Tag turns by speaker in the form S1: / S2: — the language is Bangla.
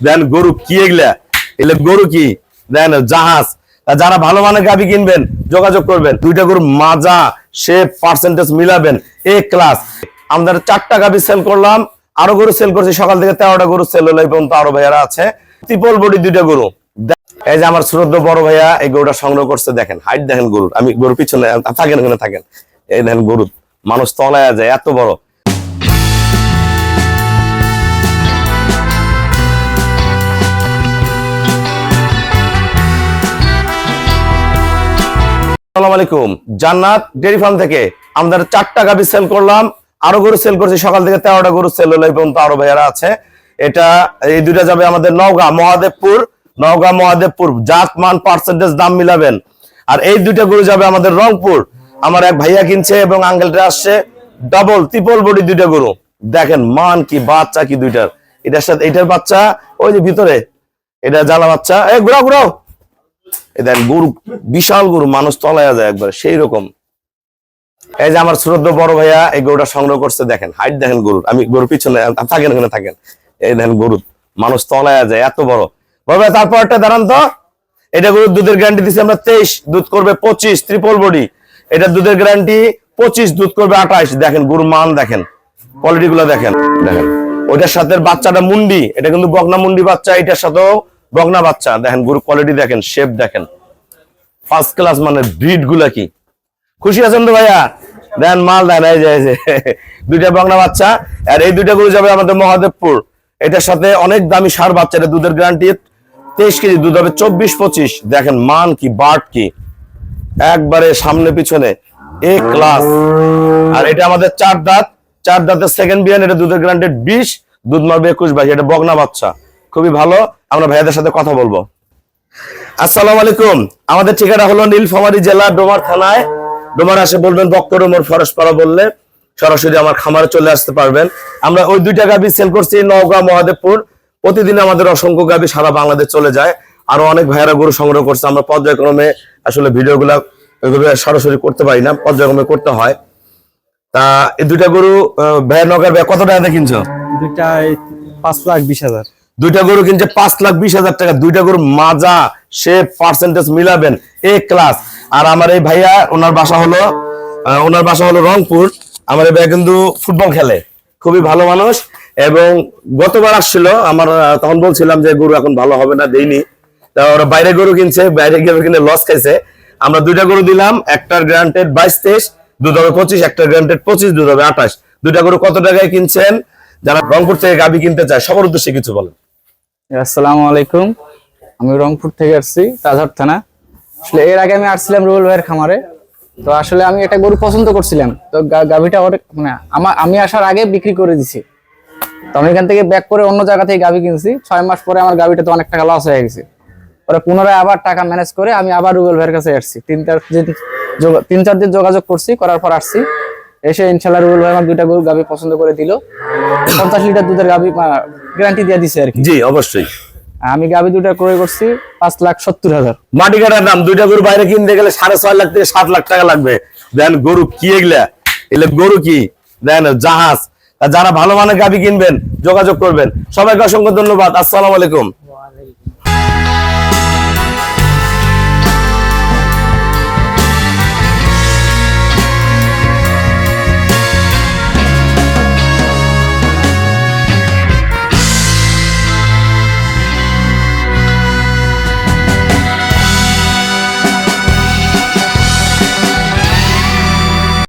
S1: দেন গরু কি এগুলা? এগুলা গরু কি? দেন জাহাজ। যারা ভালো মানের গাবি কিনবেন, যোগাযোগ করবেন। দুইটা গরু মাজা, সে পার্সেন্টেজ মিলাবেন। এ ক্লাস আমাদের চারটা গাবি সেল করলাম, আরও গরু সেল করছি, সকাল থেকে তেরোটা গরু সেল হলো পর্যন্ত আরও ভাইয়ারা আছে। ত্রিপল বডি দুইটা গরু। এই যে আমার শ্রদ্ধ বড় ভাইয়া, এই গরুটা সংগ্রহ করছে, দেখেন হাইট দেখেন গরুর। আমি গরুর পিছনে, থাকেন ওখানে থাকেন। এই দেখেন গরু মানুষ তলায় যায় এত বড়। আসসালামু আলাইকুম। জান্নাত ডেরি ফার্ম থেকে আমাদের চারটা গাভি সেল করলাম। আরও গরু সেল করছি। সকাল থেকে তেরোটা গরু সেল হলো এই পর্যন্ত আরও ভাইয়ারা আছে। এটা, এই দুইটা যাবে আমাদের নওগাঁ, মহাদেবপুর। নওগাঁ, মহাদেবপুর জাত মান পার্সেন্টেজ দাম মিলাবেন। আর এই দুইটা গরু যাবে আমাদের রংপুর। আমার এক ভাইয়া কিনছে এবং আঙ্গেলটা আসছে। ডবল ত্রিপল বডি দুইটা গরু। দেখেন মান কি, বাচ্চা কি দুইটার। এটার সাথে, এটার বাচ্চা, ওই যে ভিতরে, এটা জ্বালা বাচ্চা। এ, ঘুরাও ঘুরাও। দেখেন গরু, বিশাল গরু, মানুষ তলায় যায় একবার সেই রকম এই যে আমার শ্রদ্ধ বড় ভাইয়া, এই গরুটা সংগ্রহ করছে, দেখেন হাইট দেখেন গরুর। আমি গরুর পিছনে, থাকেন ওখানে থাকেন। এই দেখেন গরু মানুষ তলায় যায়, এত বড়। বড় তারপর একটা দাঁড়ান তো। এটা গরুর দুধের গ্যারান্টি দিচ্ছি আমরা তেইশ, দুধ করবে পঁচিশ ত্রিপল বডি এটা দুধের গ্যারান্টি পঁচিশ, দুধ করবে আঠাইশ। দেখেন, গরুর মান দেখেন কোয়ালিটি গুলো দেখেন দেখেন। ওইটার সাথে বাচ্চাটা মুন্ডি, এটা কিন্তু বকনা মুন্ডি বাচ্চা, এটার সাথেও বকনা বাচ্চা, দেখেন গরুর কোয়ালিটি দেখেন শেপ দেখেন। ফার্স্ট ক্লাস মানে ব্রিডগুলা কি? খুশি আছেন তো ভাইয়া? দেন মাল দেন, এই যে দুইটা বাংলা বাচ্চা, আর এই দুইটা গরু যাবে আমাদের মহাদেবপুর। এটার সাথে অনেক দামি সার বাচ্চা, এটা দুধের গ্যারান্টি তেইশ কেজি, দুধ হবে চব্বিশ পঁচিশ। দেখেন মান কি, বাট কি। একবারে সামনে পিছনে এ ক্লাস আর এটা আমাদের চার দাঁত, চার দাঁতের সেকেন্ড বিয়ান এটা দুধের গ্যারান্টেড বিশ, দুধ মারবে একুশ বাইশ এটা বগনা বাচ্চা। খুবই ভালো। আমরা ভাইয়াদের সাথে কথা বলব। আসসালামু আলাইকুম। আমাদের ঠিকানা হলো নীলফামারী জেলা ডোমার থানায়। ডোমার আসে বলবেন বক্তর ওমর ফরেশপাড়া বললে সরাসরি আমার খামারে চলে আসতে পারবেন। আমরা ওই দুইটা গাবি সেল করছি নওগাঁ, মহাদেবপুর। প্রতিদিন আমাদের অসংখ্য গাবি সারা বাংলাদেশ চলে যায়। আরও অনেক ভাইয়েরা গরু সংগ্রহ করছে। আমরা পর্যায়ক্রমে আসলে ভিডিওগুলা ওইভাবে সরাসরি করতে পারি না, পর্যায়ক্রমে করতে হয়। তা এই দুইটা গরু ভাইয়া নগর ভাইয়া কত টাকাতে কিনছো?
S2: দুইটায় পাঁচ লাখ বিশ হাজার।
S1: দুইটা গরু কিনছে পাঁচ লাখ বিশ হাজার টাকা। দুইটা গরু মাজা সে পার্সেন্টেজ মিলাবেন এ ক্লাস আর আমার এই ভাইয়া, ওনার বাসা হলো ওনার বাসা হলো রংপুর। আমার এই ভাইয়া কিন্তু ফুটবল খেলে, খুবই ভালো মানুষ। এবং গতবার আসছিল, আমার তখন বলছিলাম যে গরু এখন ভালো হবে না, দেইনি। তা ওরা বাইরে গরু কিনছে, বাইরে গিয়ে কিনে লস খাইছে। আমরা দুইটা গরু দিলাম, একটার গ্রান্টেড বাইশ তেইশ, দুধ হবে পঁচিশ, একটার গ্রান্টেড পঁচিশ, দুধ হবে আঠাশ। দুইটা গরু কত টাকায় কিনছেন? যারা রংপুর থেকে গাবি কিনতে চায়, সবার উদ্দেশ্যে কিছু বলেন।
S2: আসসালামু আলাইকুম। আমি রংপুর থেকে আসছি, রাজহাট থানা। আসলে এর আগে আমি আসছিলাম রুবেল ভাইয়ের খামারে। তো আসলে আমি একটা গরু পছন্দ করছিলাম। তো গাভীটা অনেক মানে আমার আমি আসার আগে বিক্রি করে দিছি। তো আমি এখান থেকে ব্যাক করে অন্য জায়গা থেকে গাভী কিনছি। ছয় মাস পরে আমার গাভীটা তো অনেক টাকা লস হয়ে গেছে। পরে পুনরায় আবার টাকা ম্যানেজ করে আমি আবার রুবেল ভাইয়ের কাছে আসছি। তিন চার দিন তিন চার দিন যোগাযোগ করছি, করার পর আসছি। এসে ইনশাল্লাহ রুবেল ভাই আমার দুইটা গরু গাভী পছন্দ করে দিল। পঞ্চাশ লিটার দুধের গাভী গ্যারান্টি দিয়ে দিছে আর কি।
S1: জি অবশ্যই।
S2: আমি গাভী দুটা ক্রয় করছি পাঁচ লাখ সত্তর হাজার।
S1: মাটি কাটার দাম দুইটা গরু বাইরে কিনতে গেলে সাড়ে ছয় লাখ থেকে সাত লাখ টাকা লাগবে। দেন গরু কি এগুলা? এগুলা গরু কি? দেন জাহাজ। যারা ভালো মানের গাবি কিনবেন যোগাযোগ করবেন। সবাইকে অসংখ্য ধন্যবাদ। আসসালামু আলাইকুম।